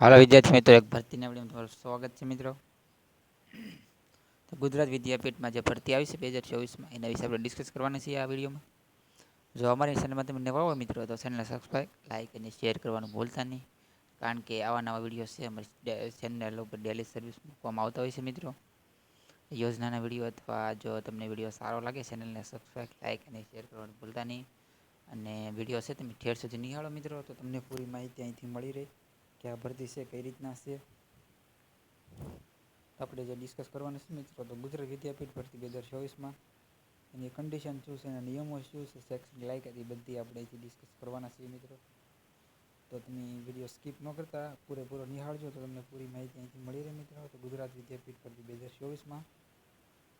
હાલો, વિદ્યાર્થી મિત્રો, એક ભરતી વિડીયોમાં તમારું સ્વાગત છે મિત્રો. તો ગુજરાત વિદ્યાપીઠમાં જે ભરતી આવી છે બે હજાર ચોવીસમાં, એના વિશે આપણે ડિસ્કસ કરવાની છીએ આ વિડીયોમાં. જો અમારી ચેનલમાં તમે નવા હોય મિત્રો, તો ચેનલને સબસ્ક્રાઈબ લાઇક અને શેર કરવાનું ભૂલતા નહીં. કારણ કે આવા નવા વીડિયો છે, અમારી ચેનલ ઉપર ડેલી સર્વિસ મૂકવામાં આવતા હોય છે મિત્રો. યોજનાના વીડિયો અથવા જો તમને વીડિયો સારો લાગે ચેનલને સબસ્ક્રાઈબ લાઇક અને શેર કરવાનું ભૂલતા નહીં. અને વીડિયો છે, તમે ઠેર સુધી નિહાળો મિત્રો, તો તમને પૂરી માહિતી અહીંથી મળી રહે. કે આ ભરતી છે, કઈ રીતના છે? આપણે જે ડિસ્કસ કરવાના છે મિત્રો, તો ગુજરાત વિદ્યાપીઠ ભરતી બે હજાર ચોવીસમાં એની કન્ડિશન શું છે એના નિયમો શું છે શૈક્ષણિક લાયકાત એ બધી આપણે અહીંથી ડિસ્કસ કરવાના છીએ મિત્રો. તો તમે વીડિયો સ્કીપ ન કરતા, પૂરેપૂરો નિહાળજો, તો તમને પૂરી માહિતી અહીંથી મળી રહે મિત્રો. તો ગુજરાત વિદ્યાપીઠ ભરતી બે હજાર ચોવીસમાં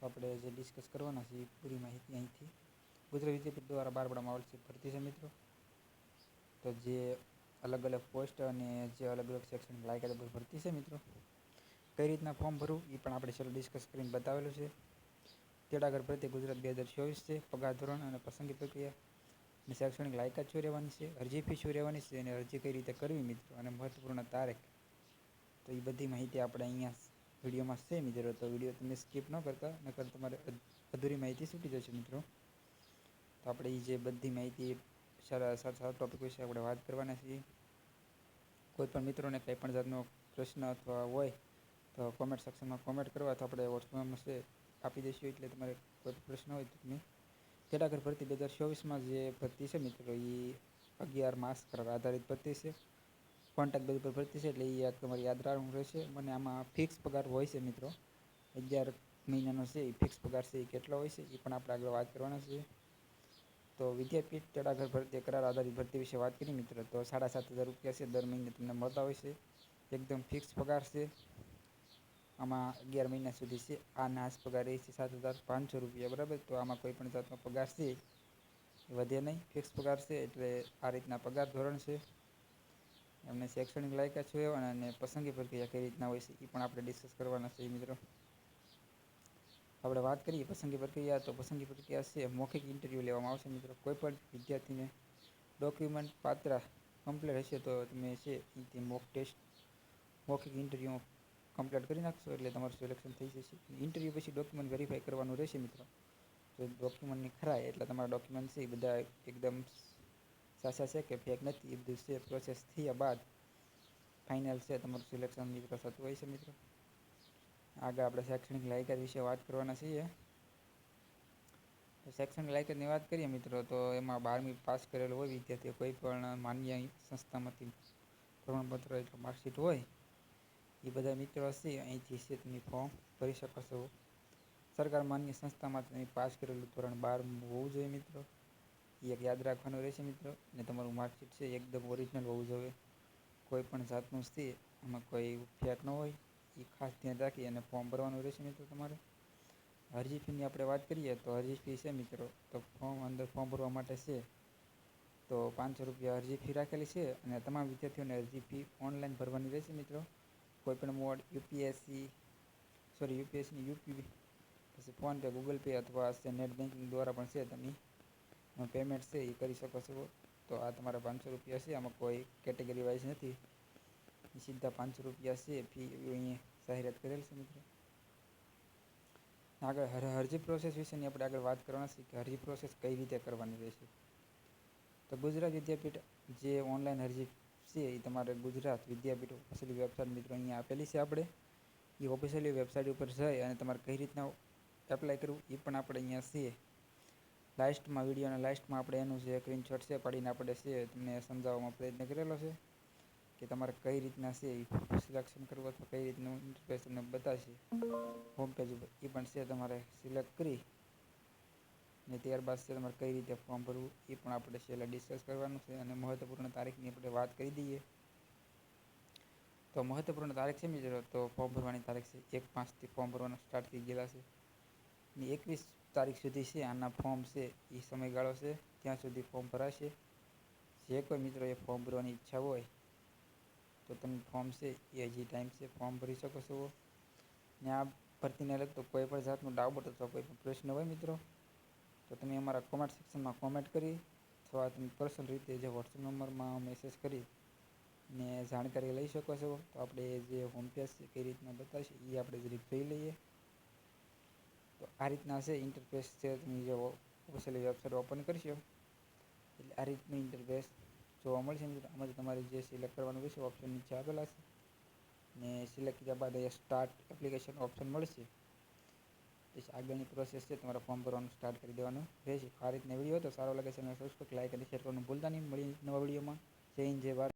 આપણે જે ડિસ્કસ કરવાના છે પૂરી માહિતી અહીંથી ગુજરાત વિદ્યાપીઠ દ્વારા બાર પડવામાં આવેલ છે ભરતી છે મિત્રો. તો જે અલગ અલગ પોસ્ટ અને જે અલગ અલગ શૈક્ષણિક લાયકાત પર ભરતી છે મિત્રો. કઈ રીતના ફોર્મ ભરવું એ પણ આપણે છેલ્લું ડિસ્કસ કરીને બતાવેલું છે. તેડાગર પ્રત્યે ગુજરાત બે હજાર ચોવીસ છે, પગાર ધોરણ અને પસંદગી પ્રક્રિયા. અને શૈક્ષણિક લાયકાત શું રહેવાની છે, અરજી ફી શું રહેવાની છે અને અરજી કઈ રીતે કરવી મિત્રો અને મહત્વપૂર્ણ તારીખ. તો એ બધી માહિતી આપણે અહીંયા વિડીયોમાં છે મિત્રો. તો વીડિયો તમે સ્કીપ ન કરતા, નકર તમારે અધૂરી માહિતી છૂટી જશે મિત્રો. તો આપણે એ જે બધી માહિતી સારા સારા ટોપિક વિશે આપણે વાત કરવાના છીએ. કોઈ પણ મિત્રોને કંઈ પણ જાતનો પ્રશ્ન અથવા હોય, તો કોમેન્ટ સેક્શનમાં કોમેન્ટ કરવા તો આપણે વોટ્સઅપમાં છે આપી દઈશું એટલે તમારે કોઈ પ્રશ્ન હોય તો તમે કેટાગર ભરતી બે હજાર ચોવીસમાં જે ભરતી છે મિત્રો, એ અગિયાર માસ કરાર આધારિત ભરતી છે. કોન્ટ્રાક્ટ બેઝ પર ભરતી છે એટલે એ તમારે યાદ રાખવું રહેશે. મને આમાં ફિક્સ પગાર હોય છે મિત્રો, અગિયાર મહિનાનો છે, એ ફિક્સ પગાર છે એ કેટલો હોય છે, એ પણ આપણે આગળ વાત કરવાના છીએ. તો વિદ્યાપીઠ તેડાગર ભરતી કરાર આધારિત ભરતી વિશે વાત કરી મિત્રો. તો સાડા સાત હજાર રૂપિયા છે. દર મહિને તમને મળતા હોય છે. એકદમ ફિક્સ પગાર છે. આમાં અગિયાર મહિના સુધી છે. આ નાશ પગાર એ છે સાત હજાર પાંચસો રૂપિયા, બરાબર? તો આમાં કોઈ પણ જાતનો પગાર છે? વધે નહીં. ફિક્સ પગાર છે એટલે આ રીતના પગાર ધોરણ છે. એમને શૈક્ષણિક લાયકાત છે અને પસંદગી પ્રક્રિયા કઈ રીતના હોય છે એ પણ આપણે ડિસ્કસ કરવાના છે મિત્રો. આપણે વાત કરીએ પસંદગી પ્રક્રિયા, તો પસંદગી પ્રક્રિયા છે મૌખિક ઇન્ટરવ્યૂ લેવામાં આવશે મિત્રો. કોઈ પણ વિદ્યાર્થીને ડોક્યુમેન્ટ પાત્ર કમ્પ્લીટ હશે તો તમે છે તે મોક ટેસ્ટ મૌખિક ઇન્ટરવ્યૂ કમ્પ્લીટ કરી નાખશો એટલે તમારું સિલેક્શન થઈ જશે. ઇન્ટરવ્યૂ પછી ડોક્યુમેન્ટ વેરીફાઈ કરવાનું રહેશે મિત્રો. તો ડોક્યુમેન્ટની ખરાય એટલે તમારા ડોક્યુમેન્ટ છે એ બધા એકદમ સાચા છે કે ફેક નથી, એ બધું છે પ્રોસેસ થયા બાદ ફાઇનલ છે તમારું સિલેક્શન મિત્રો થતું હોય છે મિત્રો. આગળ આપણે શૈક્ષણિક લાયકાત વિશે વાત કરવાના છીએ. શૈક્ષણિક લાયકાતની વાત કરીએ મિત્રો, તો એમાં બારમી પાસ કરેલું હોય વિદ્યાર્થી કોઈ પણ માન્ય સંસ્થામાંથી પ્રમાણપત્ર એટલે માર્કશીટ હોય, એ બધા મિત્રો હશે, અહીંથી છે તમે ફોર્મ ભરી શકો છો. સરકાર માન્ય સંસ્થામાં તમે પાસ કરેલું ધોરણ બાર હોવું જોઈએ મિત્રો. એ એક યાદ રાખવાનું રહેશે મિત્રો અને તમારું માર્કશીટ છે, એકદમ ઓરિજિનલ હોવું જોઈએ. કોઈ પણ જાતનું સ્થિર એમાં કોઈ ફેક ન હોય. એ ખાસ ધ્યાન રાખી અને ફોર્મ ભરવાનું રહેશે મિત્રો તમારે. અરજી ફીની આપણે વાત કરીએ તો અરજી ફી છે મિત્રો. તો ફોર્મ અંદર ફોર્મ ભરવા માટે છે. તો પાંચસો રૂપિયા અરજી ફી રાખેલી છે અને તમામ વિદ્યાર્થીઓને અરજી ફી ઓનલાઈન ભરવાની રહેશે મિત્રો. કોઈપણ mode UPSC sorry UPSC UPI પછી ફોનપે, ગૂગલ પે અથવા નેટ બેન્કિંગ દ્વારા પણ છે તમે. પેમેન્ટ છે એ કરી શકો છો. તો આ તમારા પાંચસો રૂપિયા છે. આમાં કોઈ કેટેગરી વાઇઝ નથી સીધા પાંચસો રૂપિયા છે ફી અહીંયા જાહેરાત કરેલ છે મિત્રો. આગળ અરજી પ્રોસેસ વિશેની આપણે આગળ વાત કરવાના છે કે અરજી પ્રોસેસ કઈ રીતે કરવાની રહેશે. તો ગુજરાત વિદ્યાપીઠ જે ઓનલાઈન અરજી છે એ તમારે ગુજરાત વિદ્યાપીઠ ઓફિશિયલી વેબસાઇટ મિત્રો અહીંયા આપેલી છે આપણે. એ ઓફિશિયલી વેબસાઇટ ઉપર જઈ અને તમારે કઈ રીતના એપ્લાય કરવું એ પણ આપણે અહીંયા છીએ લાસ્ટમાં વિડીયોના લાસ્ટમાં આપણે એનું જે સ્ક્રીનશોટ છે પાડીને આપણે છે તમને સમજાવવામાં પ્રયત્ન કરેલો છે. કે તમારે કઈ રીતના છે એ સિલેક્શન કરવું અથવા કઈ રીતનું ઇન્ટરફેસ તમને બતાવશે. હોમ પેજ ઉપર એ પણ છે તમારે સિલેક્ટ કરી અને ત્યારબાદ છે તમારે કઈ રીતે ફોર્મ ભરવું એ પણ આપણે છેલ્લા ડિસ્કસ કરવાનું છે અને મહત્વપૂર્ણ તારીખની આપણે વાત કરી દઈએ. તો મહત્વપૂર્ણ તારીખ છે મિત્રો, તો ફોર્મ ભરવાની તારીખ છે એક પાંચથી ફોર્મ ભરવાનું સ્ટાર્ટ થઈ ગયેલા છે. અને એકવીસ તારીખ સુધી છે આના ફોર્મ છે એ સમયગાળો છે, ત્યાં સુધી ફોર્મ ભરાશે. જે કોઈ મિત્રો એ ફોર્મ ભરવાની ઈચ્છા હોય તો તમે ફોર્મ છે એ હજી ટાઈમ છે ફોર્મ ભરી શકો છો. ને આ ભરતીને લગતો કોઈ પણ જાતનો ડાઉટ અથવા કોઈ પણ પ્રશ્ન હોય મિત્રો, તો તમે અમારા કોમેન્ટ સેક્શનમાં કોમેન્ટ કરી, અથવા તમે પર્સનલ રીતે જે વોટ્સઅપ નંબરમાં મેસેજ કરી ને જાણકારી લઈ શકો છો. તો આપણે જે હોમ છે, કઈ રીતના બતાવશે એ આપણે જરીક જોઈ લઈએ. તો આ રીતના છે ઇન્ટરફેસ છે, તમે જે ઓફિશિયલી વેબસાઇટ ઓપન કરશો, એટલે આ રીતનું ઇન્ટરફેસ જોવા મળશે મિત્રો. તમારે જે સિલેક્ટ કરવાનું રહેશે ઓપ્શન નીચે આપેલા છે. ને સિલેક્ટ કર્યા બાદ અહીંયા સ્ટાર્ટ એપ્લિકેશન ઓપ્શન મળશે. પછી આગળની પ્રોસેસ છે, તમારે ફોર્મ ભરવાનું સ્ટાર્ટ કરી દેવાનું રહેશે. આ રીતના વીડિયો તો સારો લાગે છે અને સબસ્ક્રાઈબ લાઈક અને શેર કરવાનું ભૂલતા નહીં. મળી નવા વિડીયોમાં જય હિન્દ, જય ભારત.